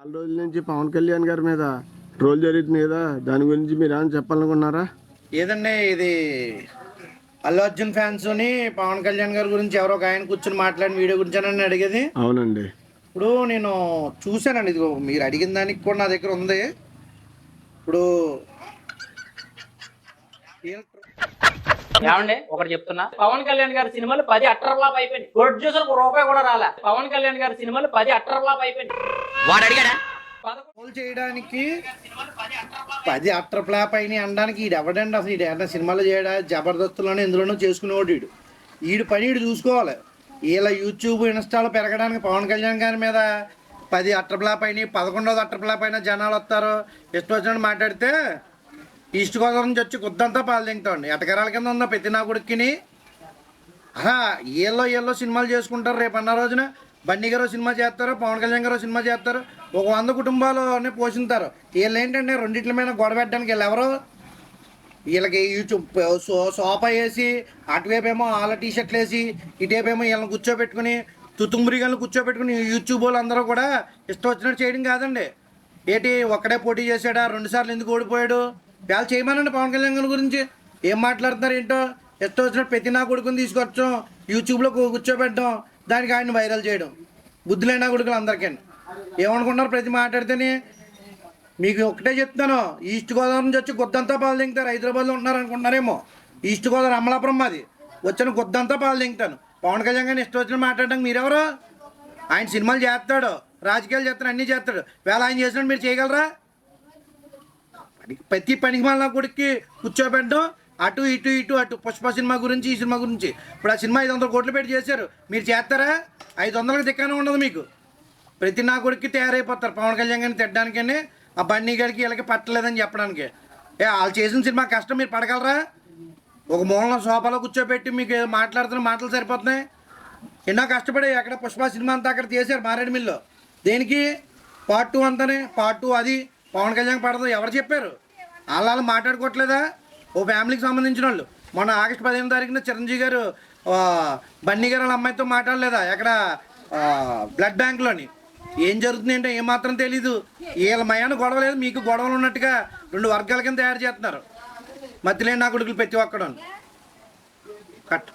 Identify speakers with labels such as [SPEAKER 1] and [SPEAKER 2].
[SPEAKER 1] నాలుగు రోజుల నుంచి పవన్ కళ్యాణ్ గారి మీద ట్రోల్ జరుగుతుంది కదా దాని గురించి మీరు ఏమైనా చెప్పాలనుకున్నారా?
[SPEAKER 2] ఏదండి ఇది అల్లు అర్జున్ ఫ్యాన్స్ పవన్ కళ్యాణ్ గారి గురించి ఎవరో ఒక ఆయన కూర్చొని మాట్లాడిన వీడియో గురించి నన్ను అడిగేది?
[SPEAKER 1] అవునండి.
[SPEAKER 2] ఇప్పుడు నేను చూశానండి ఇది మీరు అడిగిన దానికి కూడా నా దగ్గర ఉంది. ఇప్పుడు
[SPEAKER 3] ఏమండి? ఒకటి చెప్తున్నా. పవన్ కళ్యాణ్ గారి సినిమాలు పది అట్టర్ ఫ్లాప్ అయిపోయింది ప్రొడ్యూసర్ ఒక రూపాయి కూడా రాలే. పవన్ కళ్యాణ్ గారి సినిమాలు పది అట్టర్ ఫ్లాప్ అయిపోయింది వాడు అడిగాడా?
[SPEAKER 2] ట్రోల్ చేయడానికి పది అట్టర్ ఫ్లాప్ అయినాయి అనడానికి ఈడు ఎవడండి అసలు? ఈడు ఏమన్నా సినిమాలు చేయడా? జబర్దస్తులోనే ఇందులోనూ చేసుకునేవాడు ఈడు. ఈడు పని ఈడు చూసుకోవాలి. ఇలా యూట్యూబ్ ఇన్స్టాలో పెరగడానికి పవన్ కళ్యాణ్ గారి మీద పది అట్టర్ ఫ్లాప్ అయినాయి పదకొండోది అట్టర్ ఫ్లాప్ అయినా జనాలు వస్తారు. ఇష్టం వచ్చినట్టు మాట్లాడితే ఈస్ట్ గోదావరి నుంచి వచ్చి గుద్దంతా పాలు ఎటకరాల కింద ఉన్న ప్రతి నా కొడుకుని ఆహా ఏళ్ళో ఏళ్ళో సినిమాలు చేసుకుంటారు రేపు అన్న రోజున. బండి గారు సినిమా చేస్తారు పవన్ కళ్యాణ్ గారు సినిమా చేస్తారు. ఒక వంద కుటుంబాలని పోషిస్తారు వీళ్ళు ఏంటంటే రెండింటి మీద గొడవ పెట్టడానికి వీళ్ళు ఎవరు? వీళ్ళకి యూట్యూబ్ సో సోఫా వేసి అటువైపు ఏమో వాళ్ళ టీ షర్ట్లు వేసి ఇటువైపు ఏమో వీళ్ళని కూర్చోబెట్టుకుని తుతుంబురిగాలను కూర్చోబెట్టుకుని యూట్యూబ్ వాళ్ళు అందరూ కూడా ఇష్టం వచ్చినట్టు చేయడం కాదండి. ఏంటి ఒక్కడే పోటీ చేశాడా? రెండుసార్లు ఎందుకు ఓడిపోయాడు? వేళ చేయమనండి పవన్ కళ్యాణ్ గారి గురించి. ఏం మాట్లాడుతున్నారు ఏంటో? ఇష్టం వచ్చినట్టు ప్రతి నా కొడుకుని తీసుకొచ్చాం. యూట్యూబ్లో కూ- కూర్చోబెట్టడం దానికి ఆయన వైరల్ చేయడం. బుద్ధులైన కొడుకులు అందరికీ. ఏమనుకుంటున్నారు ప్రతి మాట్లాడితేనే? మీకు ఒకటే చెప్తాను. ఈస్ట్ గోదావరి నుంచి వచ్చి గుద్దంతా పాలు దింగుతారు హైదరాబాద్లో ఉంటున్నారు అనుకుంటున్నారేమో ఈస్ట్ గోదావరి అమలాపురం మాది. వచ్చిన గుద్దంతా పాలు దింగుతాను పవన్ కళ్యాణ్ గారిని ఇష్టం వచ్చిన మాట్లాడడానికి మీరెవరు? ఆయన సినిమాలు చేస్తాడు. రాజకీయాలు చేస్తాడు. అన్నీ చేస్తాడు. వేళ ఆయన చేసినట్టు మీరు చేయగలరా? ప్రతి పనికి మళ్ళీ కొడుక్కి కూర్చోబెట్టడం అటు ఇటు ఇటు అటు. పుష్ప సినిమా గురించి ఈ సినిమా గురించి. ఇప్పుడు ఆ సినిమా ఐదు వందల కోట్లు పెట్టి చేశారు. మీరు చేస్తారా? ఐదు వందలకు దిక్కానే ఉండదు మీకు. ప్రతి నా కొడుక్కి తయారైపోతారు. పవన్ కళ్యాణ్ గారిని తిట్టడానికని ఆ బండి గారికి ఇలాగే పట్టలేదని చెప్పడానికి. ఏ వాళ్ళు చేసిన సినిమా కష్టం మీరు పడగలరా? ఒక మూలన సోఫాలో కూర్చోబెట్టి మీకు మాట్లాడుతున్న మాటలు సరిపోతున్నాయి. ఎన్నో కష్టపడి అక్కడ పుష్ప సినిమా అంతా అక్కడ చేశారు మారేడుమిల్లో దేనికి? పార్ట్ టూ అంతానే. పార్ట్ టూ అది. పవన్ కళ్యాణ్ పడదు. ఎవరు చెప్పారు? వాళ్ళు వాళ్ళు మాట్లాడుకోవట్లేదా? ఓ ఫ్యామిలీకి సంబంధించిన వాళ్ళు. మొన్న ఆగస్టు పదిహేను తారీఖున చిరంజీవి గారు బన్నీ గారు వాళ్ళ అమ్మాయితో మాట్లాడలేదా? ఎక్కడ బ్లడ్ బ్యాంక్లోని. ఏం జరుగుతుంది అంటే ఏమాత్రం తెలీదు. వీళ్ళ మయాన గొడవ లేదు మీకు గొడవలు ఉన్నట్టుగా రెండు వర్గాల కింద తయారు చేస్తున్నారు. మధ్యలో నా కొడుకులు ప్రతి ఒక్కడు కట్.